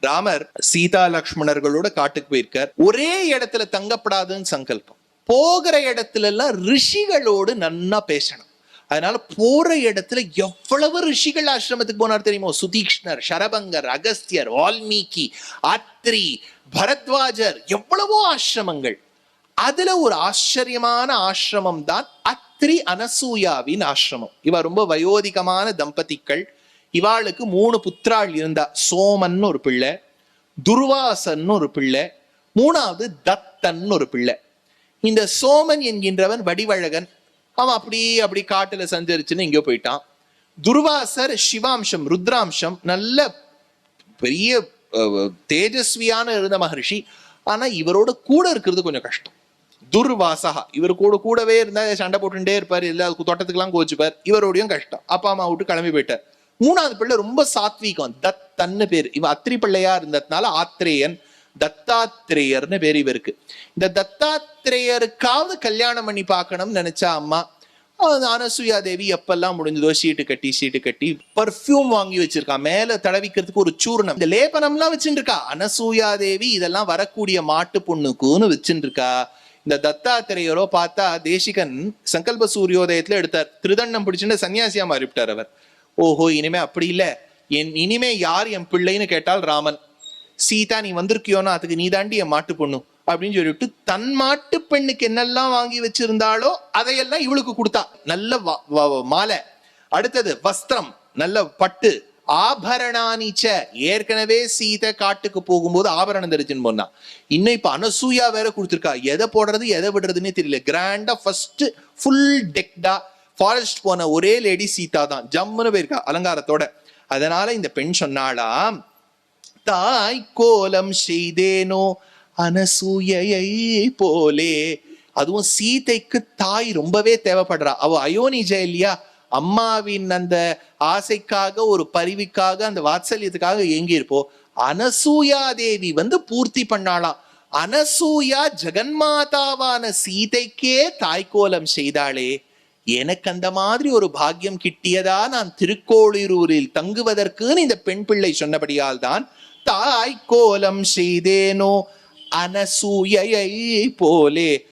ராமர் சீதா லக்ஷ்மணர்களோட காட்டுக்கு போயிருக்கார். ஒரே இடத்துல தங்கப்படாதுன்னு சங்கல்பம். போகிற இடத்துல எல்லாம் ரிஷிகளோடு நன்னா பேசணும். அதனால போற இடத்துல எவ்வளவு ரிஷிகள் ஆசிரமத்துக்கு போனார் தெரியுமோ? சுதீக்ஷ்ணர் சரபங்கர் அகஸ்தியர் வால்மீகி அத்ரி பரத்வாஜர் எவ்வளவோ ஆசிரமங்கள். அதுல ஒரு ஆச்சரியமான ஆசிரமம் தான் அத்ரி அனசூயாவின் ஆசிரமம். இவ ரொம்ப வயோதிகமான தம்பதிகள் இவாளுக்கு மூணு புத்திராள் இருந்தா சோமன் ஒரு பிள்ளை துர்வாசன் ஒரு பிள்ளை மூணாவது தத்தன் ஒரு பிள்ளை. இந்த சோமன் என்கின்றவன் வடிவழகன் அவன் அப்படி அப்படி காட்டுல சஞ்சரிச்சுன்னு எங்கேயோ போயிட்டான். துர்வாசர் சிவாம்சம் ருத்ராம்சம் நல்ல பெரிய தேஜஸ்வியான இருந்த மகர்ஷி. ஆனா இவரோட கூட இருக்கிறது கொஞ்சம் கஷ்டம். துர்வாசகா இவர் கூட கூடவே இருந்தா சண்டை போட்டுட்டே இருப்பார் இல்ல தோட்டத்துக்கு எல்லாம் கோச்சுப்பார் இவரோடையும் கஷ்டம். அப்பா அம்மா விட்டு கிளம்பி போயிட்டார். மூணாவது பிள்ளை ரொம்ப சாத்வீகம். தத்தன்னு பேர். இவன் அத்திரி பிள்ளையா இருந்ததுனால ஆத்திரேயன் தத்தாத்திரேயர்னு பேர் இவருக்கு. இந்த தத்தாத்திரேயருக்காவது கல்யாணம் பண்ணி பார்க்கணும்னு நினைச்சா அம்மா அனசூயா தேவி எப்பெல்லாம் முடிஞ்சதோ சீட்டு கட்டி சீட்டு கட்டி பர்ஃப்யூம் வாங்கி வச்சிருக்கா. மேல தடவிக்கிறதுக்கு ஒரு சூர்ணம். இந்த லேபனம்லாம் வச்சுட்டு இருக்கா அனசூயா தேவி இதெல்லாம் வரக்கூடிய மாட்டு பொண்ணுக்குன்னு வச்சுட்டு இருக்கா இந்த தத்தாத்திரையரோ பார்த்தா தேசிகன் சங்கல்ப சூரியோதயத்துல எடுத்தார். திருதண்டம் பிடிச்சுட்டு சன்னியாசியா மாறிவிட்டார் அவர். ஓஹோ இனிமே அப்படி இல்லை. என் இனிமே யார் என் பிள்ளைன்னு கேட்டால் ராமன். சீதா நீ வந்திருக்கியோன்னா அதுக்கு நீ தாண்டி என் மாட்டு பொண்ணு. அப்படின்னு சொல்லிட்டு தன் மாட்டு பெண்ணுக்கு என்னெல்லாம் வாங்கி வச்சிருந்தாளோ அதையெல்லாம் இவளுக்கு கொடுத்தா. நல்ல வ- வ- மாலை. அடுத்தது வஸ்திரம். நல்ல பட்டு. ஆபரணானிச்ச. ஏற்கனவே சீதை காட்டுக்கு போகும்போது ஆபரணம் தெரிச்சுன்னு போனா. இன்னும் இப்ப அனசூயா வேற கொடுத்துருக்கா. எதை போடுறது எதை விடுறதுன்னே தெரியல. கிராண்டா ஃபர்ஸ்ட் ஃபுல் டெக்டா ஃபாரஸ்ட் போன ஒரே லேடி சீதா தான். ஜம்முன்னு போயிருக்கா அலங்காரத்தோட. அதனால இந்த பெண் சொன்னாலாம் தாய் கோலம் செய்தேனோ அனசூயை போலே. அதுவும் சீதைக்கு தாய் ரொம்பவே தேவைப்படுறா. அவ அயோனிஜ இல்லையா? அம்மாவின் அந்த ஆசைக்காக ஒரு பரிவுக்காக அந்த வாத்சல்யத்துக்காக ஏங்கி அனசூயா தேவி வந்து பூர்த்தி பண்ணாளாம். அனசூயா ஜெகன்மாதாவான சீதைக்கே தாய்க்கோலம் செய்தாளே. எனக்கு அந்த மாதிரி ஒரு பாக்கியம் கிட்டியதா நான் திருக்கோளிரூரில் தங்குவதற்குன்னு இந்த பெண் பிள்ளை சொன்னபடியால் தான் தாய் கோலம் செய்தேனோ அனசூயையை போலே